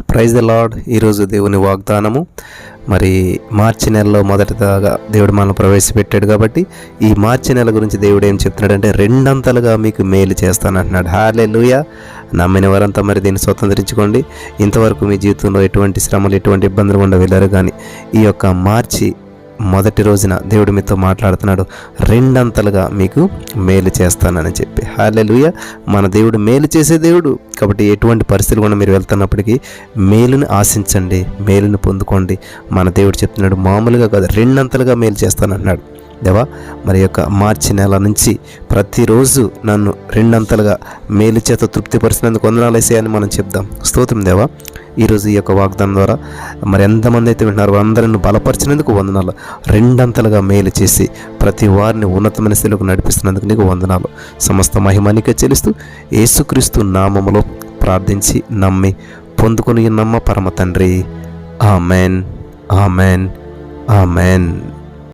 Praise the lord. ఈరోజు దేవుని వాగ్దానము. మరి మార్చి నెలలో మొదటిదాగా దేవుడు మనల్ని ప్రవేశపెట్టాడు కాబట్టి ఈ మార్చి నెల గురించి దేవుడు ఏం చెప్తున్నాడంటే రెండంతలుగా మీకు మేలు చేస్తానంటున్నాడు హాలే లూయ నమ్మిన వారంతా మరి దీన్ని స్వతంత్రించుకోండి. ఇంతవరకు మీ జీవితంలో ఎటువంటి శ్రమలు ఎటువంటి ఇబ్బందులు ఉండ కానీ ఈ యొక్క మార్చి మొదటి రోజున దేవుడు మీతో మాట్లాడుతున్నాడు. రెండంతలుగా మీకు మేలు చేస్తానని చెప్పి. హాలెలుయ మన దేవుడు మేలు చేసే దేవుడు. కాబట్టి ఎటువంటి పరిస్థితులు కూడా మీరు వెళ్తున్నప్పటికీ మేలుని ఆశించండి. మేలుని పొందుకోండి. మన దేవుడు చెప్తున్నాడు మామూలుగా కాదు రెండంతలుగా మేలు చేస్తానన్నాడు. దేవా మరి యొక్క మార్చి నెల నుంచి ప్రతిరోజు నన్ను రెండంతలుగా మేలు చేత తృప్తిపరిచినందుకు వందనాలేసే అని మనం చెప్దాం. స్తోత్రం దేవా ఈరోజు ఈ యొక్క వాగ్దానం ద్వారా మరి ఎంతమంది అయితే వింటున్నారో అందరిని బలపరిచినందుకు వందనాలు. రెండంతలుగా మేలు చేసి ప్రతి వారిని ఉన్నతమైన స్థితిలోకి నడిపిస్తున్నందుకు నీకు వందనాలు. సమస్త మహిమానికే చెల్లిస్తూ యేసుక్రీస్తు నామములో ప్రార్థించి నమ్మి పొందుకొని నమ్మ పరమ తండ్రి? ఆమెన్. ఆమెన్. ఆమెన్.